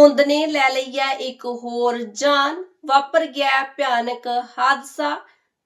ਧੁੰਦ ਨੇ ਲੈ ਲਈ ਹੈ ਇੱਕ ਹੋਰ ਜਾਨ। ਵਾਪਰ ਗਿਆ ਭਿਆਨਕ ਹਾਦਸਾ।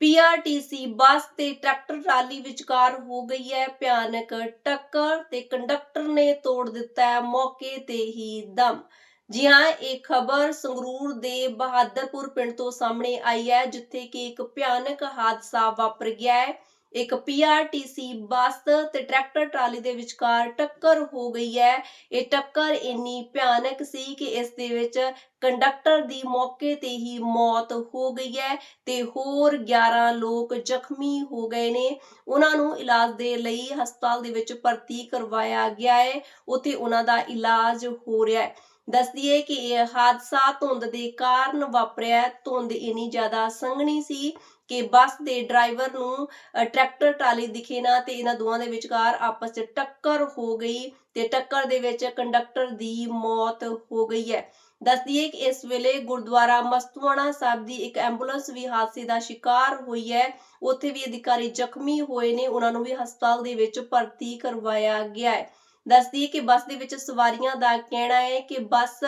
ਪੀਆਰਟੀਸੀ ਬੱਸ ਤੇ ਟਰੈਕਟਰ ਟਰਾਲੀ ਵਿਚਕਾਰ ਹੋ ਗਈ ਹੈ ਭਿਆਨਕ ਟੱਕਰ ਤੇ ਕੰਡਕਟਰ ਨੇ ਤੋੜ ਦਿੱਤਾ ਹੈ ਮੌਕੇ ਤੇ ਹੀ ਦਮ। ਜੀ ਹਾਂ, ਇਹ ਖਬਰ ਸੰਗਰੂਰ ਦੇ ਬਹਾਦਰਪੁਰ ਪਿੰਡ ਤੋਂ ਸਾਹਮਣੇ ਆਈ ਹੈ, ਜਿੱਥੇ ਕਿ ਇੱਕ ਭਿਆਨਕ ਹਾਦਸਾ ਵਾਪਰ ਗਿਆ ਹੈ। ਇੱਕ ਪੀਆਰਟੀਸੀ ਬੱਸ ਤੇ ਟਰੈਕਟਰ ਟਰਾਲੀ ਦੇ ਵਿਚਕਾਰ ਟੱਕਰ ਹੋ ਗਈ ਹੈ। ਇਹ ਟੱਕਰ ਇੰਨੀ ਭਿਆਨਕ ਸੀ ਕਿ ਇਸ ਦੇ ਵਿੱਚ ਕੰਡਕਟਰ ਦੀ ਮੌਕੇ ਤੇ ਹੀ ਮੌਤ ਹੋ ਗਈ ਹੈ ਤੇ ਹੋਰ 11 ਲੋਕ ਜ਼ਖਮੀ ਹੋ ਗਏ ਨੇ। ਉਹਨਾਂ ਨੂੰ ਇਲਾਜ ਦੇ ਲਈ ਹਸਪਤਾਲ ਦੇ ਵਿੱਚ ਭਰਤੀ ਕਰਵਾਇਆ ਗਿਆ ਹੈ। ਉੱਥੇ ਉਹਨਾਂ ਦਾ ਇਲਾਜ ਹੋ ਰਿਹਾ ਹੈ। ਦੱਸਦੀਏ ਕਿ ਇਹ ਹਾਦਸਾ ਧੁੰਦ ਦੇ ਕਾਰਨ ਵਾਪਰਿਆ। ਧੁੰਦ ਇੰਨੀ ਜ਼ਿਆਦਾ ਸੰਘਣੀ ਸੀ ਕਿ ਬੱਸ ਦੇ ਡਰਾਈਵਰ ਨੂੰ ਟਰੈਕਟਰ ਟਰਾਲੀ ਦਿਖੇ ਨਾ ਤੇ ਇਹਨਾਂ ਦੋਵਾਂ ਦੇ ਵਿਚਕਾਰ ਆਪਸ 'ਚ ਟੱਕਰ ਹੋ ਗਈ ਤੇ ਟੱਕਰ ਦੇ ਵਿੱਚ ਕੰਡਕਟਰ ਦੀ ਮੌਤ ਹੋ ਗਈ ਹੈ। ਦੱਸਦੀਏ ਕਿ ਇਸ ਵੇਲੇ ਗੁਰਦੁਆਰਾ ਮਸਤੂਆਣਾ ਸਾਹਿਬ ਦੀ ਇੱਕ ਐਂਬੂਲੈਂਸ ਵੀ ਹਾਦਸੇ ਦਾ ਸ਼ਿਕਾਰ ਹੋਈ ਹੈ। ਉੱਥੇ ਵੀ ਅਧਿਕਾਰੀ ਜ਼ਖਮੀ ਹੋਏ ਨੇ, ਉਹਨਾਂ ਨੂੰ ਵੀ ਹਸਪਤਾਲ ਦੇ ਵਿੱਚ ਭਰਤੀ ਕਰਵਾਇਆ ਗਿਆ ਹੈ। ਦੱਸਦੀ ਕਿ ਬੱਸ ਦੇ ਵਿੱਚ ਸਵਾਰੀਆਂ ਦਾ ਕਹਿਣਾ ਹੈ ਕਿ ਬੱਸ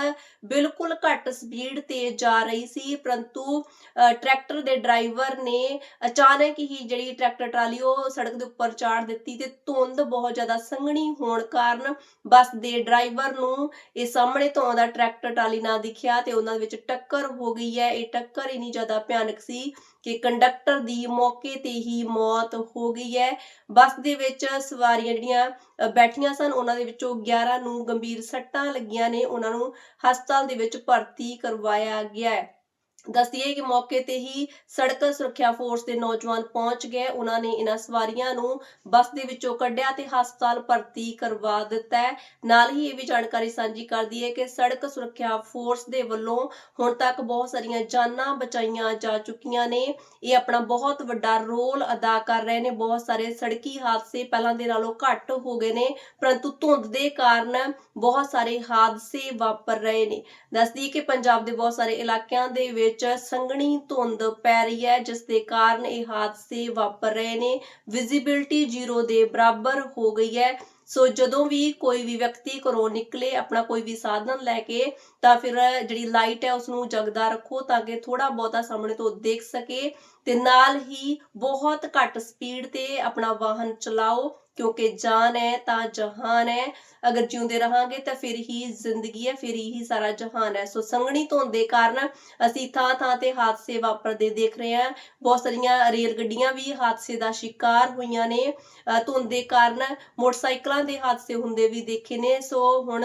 ਬਿਲਕੁਲ ਘੱਟ ਸਪੀਡ ਤੇ ਜਾ ਰਹੀ ਸੀ, ਪਰੰਤੂ ਟਰੈਕਟਰ ਦੇ ਡਰਾਈਵਰ ਨੇ ਅਚਾਨਕ ਹੀ ਜਿਹੜੀ ਟਰੈਕਟਰ ਟਰਾਲੀ, ਉਹ ਸੜਕ ਦੇ ਉੱਪਰ ਚਾੜ ਦਿੱਤੀ ਤੇ ਧੁੰਦ ਬਹੁਤ ਜ਼ਿਆਦਾ ਸੰਘਣੀ ਹੋਣ ਕਾਰਨ ਬੱਸ ਦੇ ਡਰਾਈਵਰ ਨੂੰ ਇਹ ਸਾਹਮਣੇ ਤੋਂ ਆਉਂਦਾ ਟਰੈਕਟਰ ਟਰਾਲੀ ਨਾ ਦਿਖਿਆ ਤੇ ਉਹਨਾਂ ਦੇ ਵਿੱਚ ਟੱਕਰ ਹੋ ਗਈ ਹੈ। ਇਹ ਟੱਕਰ ਇੰਨੀ ਜ਼ਿਆਦਾ ਭਿਆਨਕ ਸੀ ਕਿ ਕੰਡਕਟਰ ਦੀ ਮੌਕੇ ਤੇ ਹੀ ਮੌਤ ਹੋ ਗਈ ਹੈ। ਬੱਸ ਦੇ ਵਿੱਚ ਸਵਾਰੀਆਂ ਜਿਹੜੀਆਂ ਬੈਠੀਆਂ ਸਨ ਉਹਨਾਂ ਦੇ ਵਿੱਚੋਂ 11 ਨੂੰ ਗੰਭੀਰ ਸੱਟਾਂ ਲੱਗੀਆਂ ਨੇ। ਉਹਨਾਂ ਨੂੰ ਹਸਪਤਾਲ ਦੇ ਵਿੱਚ ਭਰਤੀ ਕਰਵਾਇਆ ਗਿਆ ਹੈ। ਦੱਸਦੀਏ ਕਿ ਮੌਕੇ ਤੇ ਹੀ ਸੜਕ ਸੁਰੱਖਿਆ ਫੋਰਸ ਦੇ ਨੌਜਵਾਨ ਪਹੁੰਚ ਗਏ। ਉਹਨਾਂ ਨੇ ਇਹਨਾਂ ਸਵਾਰੀਆਂ ਨੂੰ ਬੱਸ ਦੇ ਵਿੱਚੋਂ ਕੱਢਿਆ ਤੇ ਹਸਪਤਾਲ ਭਰਤੀ ਕਰਵਾ ਦਿੱਤਾ ਹੈ। ਨਾਲ ਹੀ ਇਹ ਵੀ ਜਾਣਕਾਰੀ ਸਾਂਝੀ ਕਰਦੀ ਹੈ ਕਿ ਸੜਕ ਸੁਰੱਖਿਆ ਫੋਰਸ ਦੇ ਵੱਲੋਂ ਹੁਣ ਤੱਕ ਬਹੁਤ ਸਾਰੀਆਂ ਜਾਨਾਂ ਬਚਾਈਆਂ ਜਾ ਚੁੱਕੀਆਂ ਨੇ। ਇਹ ਆਪਣਾ ਬਹੁਤ ਵੱਡਾ ਰੋਲ ਅਦਾ ਕਰ ਰਹੇ ਨੇ। ਬਹੁਤ ਸਾਰੇ ਸੜਕੀ ਹਾਦਸੇ ਪਹਿਲਾਂ ਦੇ ਨਾਲੋਂ ਘੱਟ ਹੋ ਗਏ ਨੇ, ਪਰੰਤੂ ਧੁੰਦ ਦੇ ਕਾਰਨ ਬਹੁਤ ਸਾਰੇ ਹਾਦਸੇ ਵਾਪਰ ਰਹੇ ਨੇ। ਦੱਸਦੀ ਕਿ ਪੰਜਾਬ ਦੇ ਬਹੁਤ ਸਾਰੇ ਇਲਾਕਿਆਂ ਦੇ ਵਿੱਚ ਸੰਘਣੀ ਧੁੰਦ ਪੈ ਰਹੀ ਹੈ, ਜਿਸ ਦੇ ਕਾਰਨ ਇਹ ਹਾਦਸੇ ਵਾਪਰ ਰਹੇ ਨੇ। ਵਿਜ਼ਿਬਿਲਟੀ ਜ਼ੀਰੋ ਦੇ ਬਰਾਬਰ ਹੋ ਗਈ ਹੈ। ਸੋ ਜਦੋਂ ਵੀ ਕੋਈ ਵੀ ਵਿਅਕਤੀ ਘਰੋਂ ਨਿਕਲੇ, ਆਪਣਾ ਕੋਈ ਵੀ ਸਾਧਨ ਲੈ ਕੇ, ਤਾਂ ਫਿਰ ਜਿਹੜੀ ਲਾਈਟ ਹੈ ਉਸ ਨੂੰ ਜਗਦਾ ਰੱਖੋ ਤਾਂ ਕਿ ਥੋੜਾ ਬਹੁਤਾ ਸਾਹਮਣੇ ਤੋਂ ਦੇਖ ਸਕੇ। ਤੇ ਨਾਲ ਹੀ ਬਹੁਤ ਘੱਟ ਸਪੀਡ ਤੇ ਆਪਣਾ ਵਾਹਨ ਚਲਾਓ ਕਿਉਂਕਿ ਜਾਨ ਹੈ ਤਾਂ ਜਹਾਨ ਹੈ। ਅਗਰ ਜਿਉਂਦੇ ਰਹਾਂਗੇ ਤਾਂ ਫਿਰ ਹੀ ਜ਼ਿੰਦਗੀ ਹੈ ਫਿਰ ਹੀ ਸਾਰਾ ਜਹਾਨ ਹੈ। ਸੋ ਸੰਗਣੀ ਧੁੰਦ ਦੇ ਕਾਰਨ ਅਸੀਂ ਥਾਂ ਥਾਂ ਤੇ ਹਾਦਸੇ ਵਾਪਰਦੇ ਦੇਖ ਰਹੇ ਹਾਂ। ਬਹੁਤ ਸਾਰੀਆਂ ਰੇਲ ਗੱਡੀਆਂ ਵੀ ਹਾਦਸੇ ਦਾ ਸ਼ਿਕਾਰ ਹੋਈਆਂ ਨੇ। ਅ, ਧੁੰਦ ਦੇ ਕਾਰਨ ਮੋਟਰਸਾਈਕਲਾਂ ਦੇ ਹਾਦਸੇ ਹੁੰਦੇ ਵੀ ਦੇਖੇ ਨੇ। ਸੋ ਹੁਣ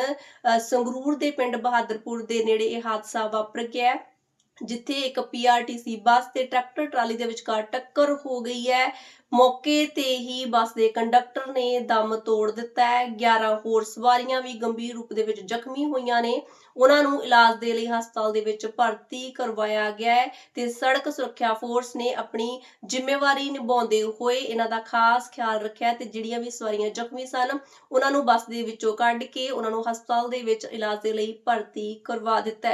ਸੰਗਰੂਰ ਦੇ ਪਿੰਡ ਬਹਾਦਰਪੁਰ ਦੇ ਨੇੜੇ ਇਹ ਹਾਦਸਾ ਵਾਪਰ ਗਿਆ ਜਿੱਥੇ ਇੱਕ ਪੀਆਰਟੀਸੀ ਬੱਸ ਤੇ ਟਰੈਕਟਰ ਟਰਾਲੀ ਦੇ ਵਿਚਕਾਰ ਟੱਕਰ ਹੋ ਗਈ ਹੈ। ਮੌਕੇ ਤੇ ਹੀ ਬੱਸ ਦੇ ਕੰਡਕਟਰ ਨੇ ਦਮ ਤੋੜ ਦਿੱਤਾ ਹੈ। 11 ਹੋਰ ਸਵਾਰੀਆਂ ਵੀ ਗੰਭੀਰ ਰੂਪ ਦੇ ਵਿੱਚ ਜ਼ਖਮੀ ਹੋਈਆਂ ਨੇ। ਉਹਨਾਂ ਨੂੰ ਇਲਾਜ ਦੇ ਲਈ ਹਸਪਤਾਲ ਦੇ ਵਿੱਚ ਭਰਤੀ ਕਰਵਾਇਆ ਗਿਆ ਹੈ ਤੇ ਸੜਕ ਸੁਰੱਖਿਆ ਫੋਰਸ ਨੇ ਆਪਣੀ ਜ਼ਿੰਮੇਵਾਰੀ ਨਿਭਾਉਂਦੇ ਹੋਏ ਇਹਨਾਂ ਦਾ ਖਾਸ ਖਿਆਲ ਰੱਖਿਆ ਤੇ ਜਿਹੜੀਆਂ ਵੀ ਸਵਾਰੀਆਂ ਜ਼ਖਮੀ ਸਨ, ਉਹਨਾਂ ਨੂੰ ਬੱਸ ਦੇ ਵਿੱਚੋਂ ਕੱਢ ਕੇ ਉਹਨਾਂ ਨੂੰ ਹਸਪਤਾਲ ਦੇ ਵਿੱਚ ਇਲਾਜ ਦੇ ਲਈ ਭਰਤੀ ਕਰਵਾ ਦਿੱਤਾ